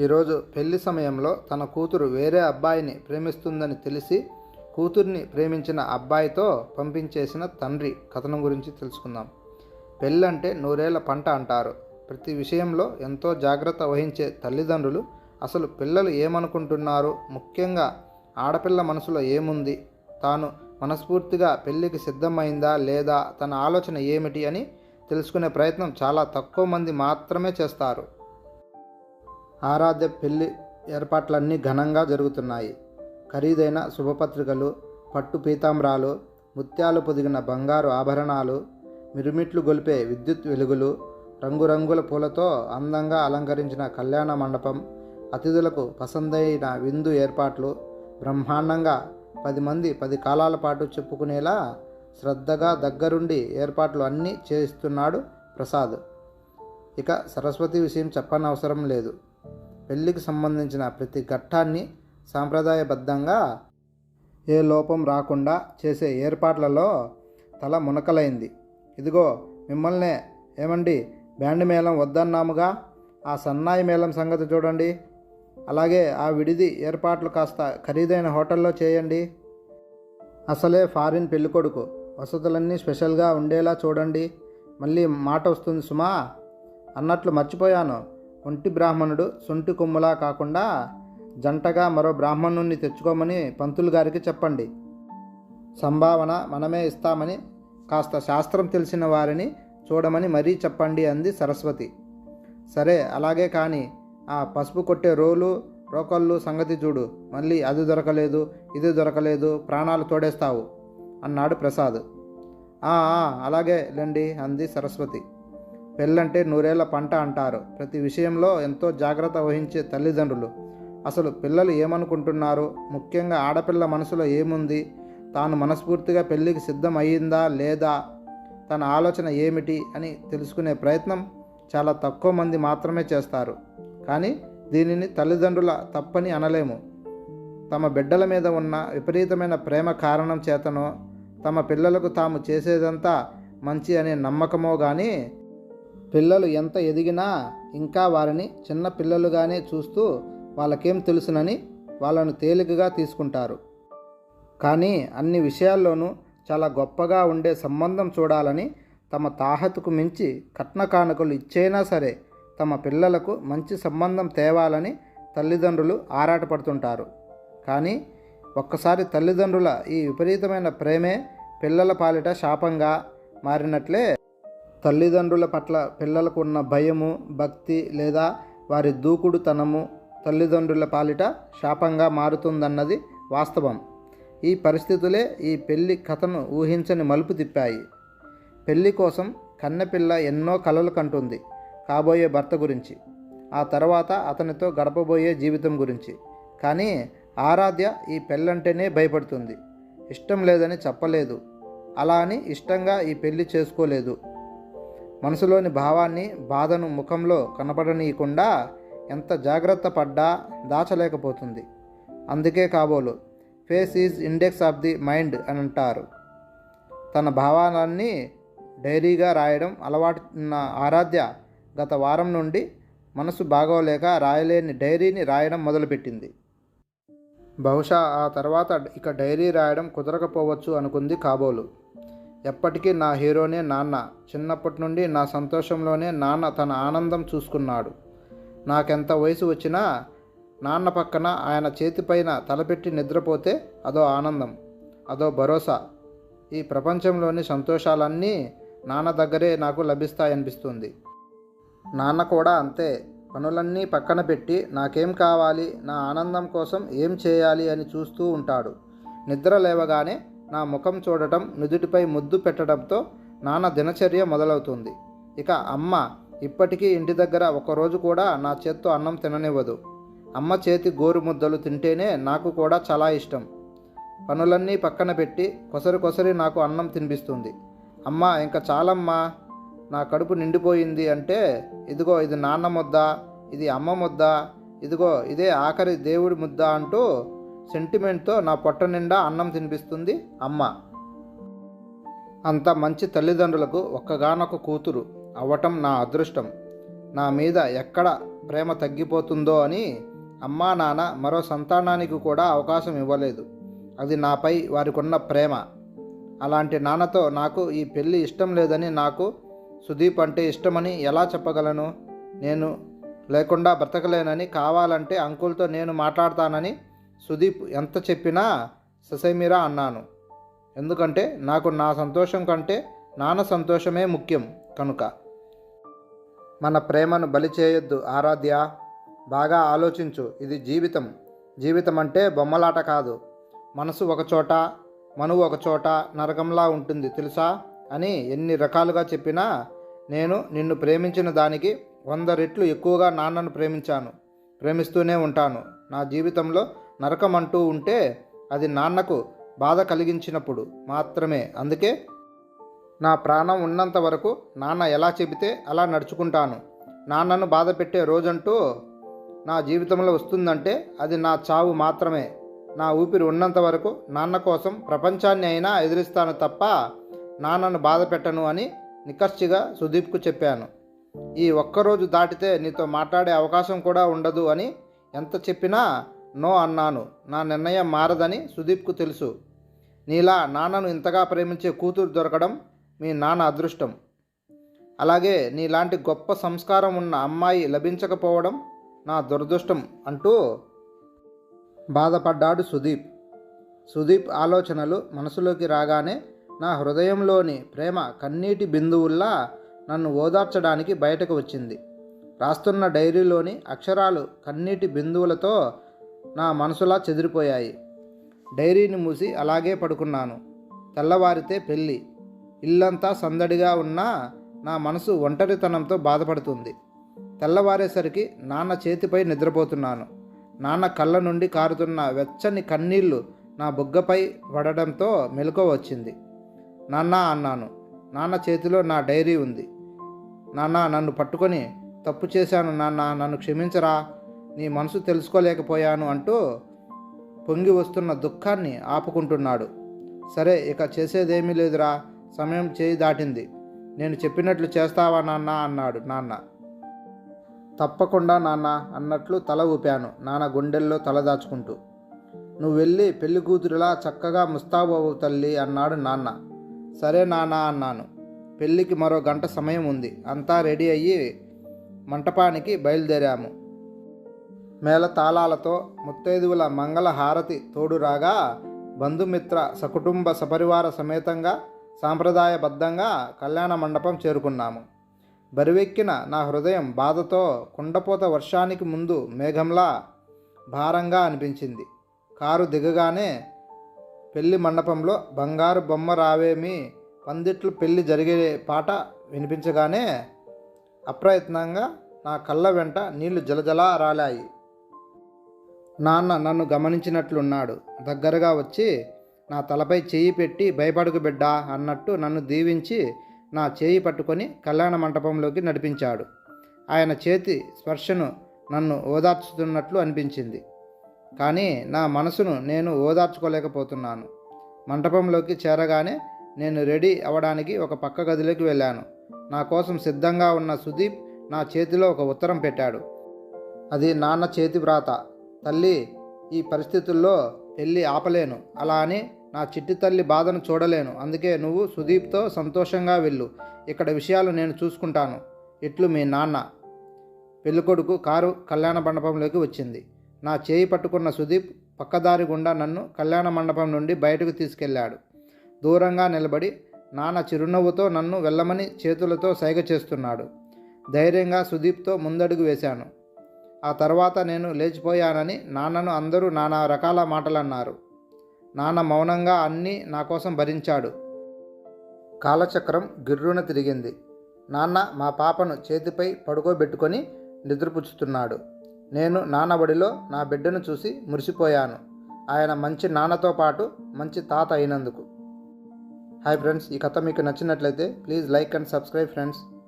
ఈరోజు పెళ్ళి సమయంలో తన కూతురు వేరే అబ్బాయిని ప్రేమిస్తుందని తెలిసి కూతుర్ని ప్రేమించిన అబ్బాయితో పంపించేసిన తండ్రి కథనం గురించి తెలుసుకుందాం. పెళ్ళంటే నూరేళ్ళ పంట అంటారు. ప్రతి విషయంలో ఎంతో జాగ్రత్త వహించే తల్లిదండ్రులు అసలు పిల్లలు ఏమనుకుంటున్నారు? ముఖ్యంగా ఆడపిల్ల మనసులో ఏముంది? తాను మనస్ఫూర్తిగా పెళ్ళికి సిద్ధమైందా లేదా? తన ఆలోచన ఏమిటి అని తెలుసుకునే ప్రయత్నం చాలా తక్కువ మంది మాత్రమే చేస్తారు. ఆరాధ్య పెళ్ళి ఏర్పాట్లన్నీ ఘనంగా జరుగుతున్నాయి. ఖరీదైన శుభపత్రికలు పట్టు పీతాంబరాలు ముత్యాలు పొదిగిన బంగారు ఆభరణాలు మిరుమిట్లు గొలిపే విద్యుత్ వెలుగులు రంగురంగుల పూలతో అందంగా అలంకరించిన కళ్యాణ మండపం అతిథులకు పసందైన విందు ఏర్పాట్లు బ్రహ్మాండంగా పది మంది పది కాలాల పాటు చెప్పుకునేలా శ్రద్ధగా దగ్గరుండి ఏర్పాట్లు అన్నీ చేయిస్తున్నాడు ప్రసాద్. ఇక సరస్వతి విషయం చెప్పనవసరం లేదు. పెళ్ళికి సంబంధించిన ప్రతి ఘట్టాన్ని సాంప్రదాయబద్ధంగా ఏ లోపం రాకుండా చేసే ఏర్పాట్లలో తల మునకలైంది. ఇదిగో మిమ్మల్నే ఏమండి బ్యాండ్ మేళం వద్దన్నాముగా? ఆ సన్నాయి మేళం సంగతి చూడండి. అలాగే ఆ విడిది ఏర్పాట్లు కాస్త ఖరీదైన హోటల్లో చేయండి. అసలే ఫారిన్ పెళ్ళికొడుకు. వసతులన్నీ స్పెషల్గా ఉండేలా చూడండి. మళ్ళీ మాట వస్తుంది సుమా. అన్నట్లు మర్చిపోయాను. ఒంటి బ్రాహ్మణుడు సొంటి కొమ్ములా కాకుండా జంటగా మరో బ్రాహ్మణుణ్ణి తెచ్చుకోమని పంతులు గారికి చెప్పండి. సంభావన మనమే ఇస్తామని కాస్త శాస్త్రం తెలిసిన వారిని చూడమని మరీ చెప్పండి అంది సరస్వతి. సరే అలాగే కానీ ఆ పసుపు కొట్టే రోలు రోకళ్ళు సంగతి చూడు. మళ్ళీ అది దొరకలేదు ఇది దొరకలేదు ప్రాణాలు తోడేస్తావు అన్నాడు ప్రసాద్. "ఆ, అలాగే లండి అంది సరస్వతి. పెళ్ళంటే నూరేళ్ళ పంట అంటారు. ప్రతి విషయంలో ఎంతో జాగ్రత్త వహించే తల్లిదండ్రులు. అసలు పిల్లలు ఏమనుకుంటున్నారు? ముఖ్యంగా ఆడపిల్ల మనసులో ఏముంది? తాను మనస్ఫూర్తిగా పెళ్ళికి సిద్ధం అయ్యిందా లేదా? తన ఆలోచన ఏమిటి? అని తెలుసుకునే ప్రయత్నం చాలా తక్కువ మంది మాత్రమే చేస్తారు. కానీ దీనిని తల్లిదండ్రుల తప్పని అనలేము. తమ బిడ్డల మీద ఉన్న విపరీతమైన ప్రేమ కారణం చేతనో తమ పిల్లలకు తాము చేసేదంతా మంచి అనే నమ్మకమో కానీ పిల్లలు ఎంత ఎదిగినా ఇంకా వారిని చిన్న పిల్లలుగానే చూస్తూ వాళ్ళకేం తెలుసునని వాళ్ళను తేలికగా తీసుకుంటారు. కానీ అన్ని విషయాల్లోనూ చాలా గొప్పగా ఉండే సంబంధం చూడాలని తమ తాహతుకు మించి కట్న కానుకలు ఇచ్చైనా సరే తమ పిల్లలకు మంచి సంబంధం తేవాలని తల్లిదండ్రులు ఆరాటపడుతుంటారు. కానీ ఒక్కసారి తల్లిదండ్రుల ఈ విపరీతమైన ప్రేమే పిల్లల పాలిట శాపంగా మారినట్లే తల్లిదండ్రుల పట్ల పిల్లలకు ఉన్న భయము భక్తి లేదా వారి దూకుడుతనము తల్లిదండ్రుల పాలిట శాపంగా మారుతుందన్నది వాస్తవం. ఈ పరిస్థితులే ఈ పెళ్ళి కథను ఊహించని మలుపు తిప్పాయి. పెళ్ళి కోసం కన్నెపిల్ల ఎన్నో కలలు కంటుంది కాబోయే భర్త గురించి. ఆ తర్వాత అతనితో గడపబోయే జీవితం గురించి. కానీ ఆరాధ్య ఈ పెళ్ళంటేనే భయపడుతుంది. ఇష్టం లేదని చెప్పలేదు. అలా అని ఇష్టంగా ఈ పెళ్ళి చేసుకోలేదు. మనసులోని భావాన్ని బాధను ముఖంలో కనపడనీయకుండా ఎంత జాగ్రత్త పడ్డా దాచలేకపోతుంది. అందుకే కాబోలు face is index of the mind అని అంటారు. తన భావాలన్నీ డైరీగా రాయడం అలవాటు ఉన్న ఆరాధ్య గత వారం నుండి మనసు బాగోలేక రాయలేని డైరీని రాయడం మొదలుపెట్టింది. బహుశా ఆ తర్వాత ఇక డైరీ రాయడం కుదరకపోవచ్చు అనుకుంది కాబోలు. ఎప్పటికీ నా హీరోనే నాన్న. చిన్నప్పటి నుండి నా సంతోషంలోనే నాన్న తన ఆనందం చూసుకున్నాడు. నాకెంత వయసు వచ్చినా నాన్న పక్కన ఆయన చేతిపైన తలపెట్టి నిద్రపోతే అదో ఆనందం అదో భరోసా. ఈ ప్రపంచంలోని సంతోషాలన్నీ నాన్న దగ్గరే నాకు లభిస్తాయనిపిస్తుంది. నాన్న కూడా అంతే. పనులన్నీ పక్కన పెట్టి నాకేం కావాలి నా ఆనందం కోసం ఏం చేయాలి అని చూస్తూ ఉంటాడు. నిద్ర లేవగానే నా ముఖం చూడటం నుదుటిపై ముద్దు పెట్టడంతో నాన్న దినచర్య మొదలవుతుంది. ఇక అమ్మ ఇప్పటికీ ఇంటి దగ్గర ఒకరోజు కూడా నా చేత్తో అన్నం తిననివ్వదు. అమ్మ చేతి గోరు ముద్దలు తింటేనే నాకు కూడా చాలా ఇష్టం. పనులన్నీ పక్కన పెట్టి కొసరి కొసరి నాకు అన్నం తినిపిస్తుంది. అమ్మ ఇంకా చాలమ్మా నా కడుపు నిండిపోయింది అంటే ఇదిగో ఇది నాన్న ముద్ద ఇది అమ్మ ముద్ద ఇదిగో ఇదే ఆఖరి దేవుడి ముద్ద అంటూ సెంటిమెంట్తో నా పొట్ట నిండా అన్నం తినిపిస్తుంది అమ్మ. అంత మంచి తల్లిదండ్రులకు ఒక్కగానొక కూతురు అవ్వటం నా అదృష్టం. నా మీద ఎక్కడ ప్రేమ తగ్గిపోతుందో అని అమ్మా నాన్న మరో సంతానానికి కూడా అవకాశం ఇవ్వలేదు. అది నాపై వారికున్న ప్రేమ. అలాంటి నాన్నతో నాకు ఈ పెళ్ళి ఇష్టం లేదని నాకు సుదీప్ అంటే ఇష్టమని ఎలా చెప్పగలను? నేను లేకుండా బ్రతకలేనని కావాలంటే అంకుల్తో నేను మాట్లాడతానని సుదీప్ ఎంత చెప్పినా ససేమిరా అన్నాను. ఎందుకంటే నాకు నా సంతోషం కంటే నాన్న సంతోషమే ముఖ్యం కనుక. మన ప్రేమను బలి చేయొద్దు ఆరాధ్య. బాగా ఆలోచించు ఇది జీవితం. జీవితం అంటే బొమ్మలాట కాదు. మనసు ఒకచోట మనువు ఒకచోట నరకంలా ఉంటుంది తెలుసా? అని ఎన్ని రకాలుగా చెప్పినా నేను నిన్ను ప్రేమించిన దానికి వంద రెట్లు ఎక్కువగా నాన్నను ప్రేమించాను. ప్రేమిస్తూనే ఉంటాను. నా జీవితంలో నరకం అంటూ ఉంటే అది నాన్నకు బాధ కలిగించినప్పుడు మాత్రమే. అందుకే నా ప్రాణం ఉన్నంత వరకు నాన్న ఎలా చెబితే అలా నడుచుకుంటాను. నాన్నను బాధ పెట్టే రోజంటూ నా జీవితంలో వస్తుందంటే అది నా చావు మాత్రమే. నా ఊపిరి ఉన్నంత వరకు నాన్న కోసం ప్రపంచాన్ని అయినా ఎదిరిస్తాను తప్ప నాన్నను బాధ పెట్టను అని నికర్చిగా సుదీప్కు చెప్పాను. ఈ ఒక్కరోజు దాటితే నీతో మాట్లాడే అవకాశం కూడా ఉండదు అని ఎంత చెప్పినా నో అన్నాను. నా నిర్ణయం మారదని సుదీప్కు తెలుసు. నీలా నాన్నను ఇంతగా ప్రేమించే కూతురు దొరకడం మీ నాన్న అదృష్టం. అలాగే నీలాంటి గొప్ప సంస్కారం ఉన్న అమ్మాయి లభించకపోవడం నా దురదృష్టం అంటూ బాధపడ్డాడు సుదీప్. సుదీప్ ఆలోచనలు మనసులోకి రాగానే నా హృదయంలోని ప్రేమ కన్నీటి బిందువుల్లా నన్ను ఓదార్చడానికి బయటకు వచ్చింది. రాస్తున్న డైరీలోని అక్షరాలు కన్నీటి బిందువులతో నా మనసులా చెదిరిపోయాయి. డైరీని మూసి అలాగే పడుకున్నాను. తెల్లవారితే పెళ్ళి. ఇల్లంతా సందడిగా ఉన్నా నా మనసు ఒంటరితనంతో బాధపడుతుంది. తెల్లవారేసరికి నాన్న చేతిపై నిద్రపోతున్నాను. నాన్న కళ్ళ నుండి కారుతున్న వెచ్చని కన్నీళ్ళు నా బుగ్గపై పడడంతో మెలకువ వచ్చింది. నాన్న అన్నాను. నాన్న చేతిలో నా డైరీ ఉంది. నాన్న నన్ను పట్టుకొని తప్పు చేశాను నాన్న నన్ను క్షమించరా? నీ మనసు తెలుసుకోలేకపోయాను అంటూ పొంగి వస్తున్న దుఃఖాన్ని ఆపుకుంటున్నాడు. సరే ఇక చేసేదేమీ లేదురా సమయం చేయి దాటింది. నేను చెప్పినట్లు చేస్తావా నాన్న? అన్నాడు నాన్న. తప్పకుండా నాన్న అన్నట్లు తల ఊపాను నాన్న గుండెల్లో తల దాచుకుంటూ. నువ్వు వెళ్ళి పెళ్ళి కూతురులా చక్కగా ముస్తాబు తల్లి అన్నాడు నాన్న. సరే నాన్న అన్నాను. పెళ్ళికి మరో గంట సమయం ఉంది. అంతా రెడీ అయ్యి మంటపానికి బయలుదేరాము. మేళ తాళాలతో ముత్తైదువుల మంగళ హారతి తోడు రాగా బంధుమిత్ర సకుటుంబ సపరివార సమేతంగా సాంప్రదాయబద్ధంగా కళ్యాణ మండపం చేరుకున్నాము. బరివెక్కిన నా హృదయం బాధతో కుండపోత వర్షానికి ముందు మేఘంలా భారంగా అనిపించింది. కారు దిగగానే పెళ్ళి మండపంలో బంగారు బొమ్మ రావేమి పందిట్లు పెళ్ళి జరిగే పాట వినిపించగానే అప్రయత్నంగా నా కళ్ళ వెంట నీళ్ళు జలజలా రాలాయి. నాన్న నన్ను గమనించినట్లున్నాడు. దగ్గరగా వచ్చి నా తలపై చేయి పెట్టి భయపడుకు బిడ్డా అన్నట్టు నన్ను దీవించి నా చేయి పట్టుకొని కళ్యాణ మంటపంలోకి నడిపించాడు. ఆయన చేతి స్పర్శను నన్ను ఓదార్చుతున్నట్లు అనిపించింది. కానీ నా మనసును నేను ఓదార్చుకోలేకపోతున్నాను. మంటపంలోకి చేరగానే నేను రెడీ అవ్వడానికి ఒక పక్క గదిలోకి వెళ్ళాను. నా కోసం సిద్ధంగా ఉన్న సుదీప్ నా చేతిలో ఒక ఉత్తరం పెట్టాడు. అది నాన్న చేతి వ్రాత. తల్లి ఈ పరిస్థితుల్లో పెళ్ళి ఆపలేను. అలా అని నా చిట్టి తల్లి బాధను చూడలేను. అందుకే నువ్వు సుదీప్తో సంతోషంగా వెళ్ళు. ఇక్కడ విషయాలు నేను చూసుకుంటాను. ఇట్లు మీ నాన్న. పెళ్ళికొడుకు కారు కళ్యాణ మండపంలోకి వచ్చింది. నా చేయి పట్టుకున్న సుదీప్ పక్కదారి గుండా నన్ను కళ్యాణ మండపం నుండి బయటకు తీసుకెళ్ళాడు. దూరంగా నిలబడి నాన్న చిరునవ్వుతో నన్ను వెళ్ళమని చేతులతో సైగ చేస్తున్నాడు. ధైర్యంగా సుదీప్తో ముందడుగు వేశాను. ఆ తర్వాత నేను లేచిపోయానని నాన్నను అందరూ నానా రకాల మాటలన్నారు. నాన్న మౌనంగా అన్నీ నా కోసం భరించాడు. కాలచక్రం గిర్రున తిరిగింది. నాన్న మా పాపను చేతిపై పడుకోబెట్టుకొని నిద్రపుచ్చుతున్నాడు. నేను నాన్నబడిలో నా బిడ్డను చూసి మురిసిపోయాను. ఆయన మంచి నాన్నతో పాటు మంచి తాత అయినందుకు. హాయ్ ఫ్రెండ్స్ ఈ కథ మీకు నచ్చినట్లయితే please like and subscribe friends.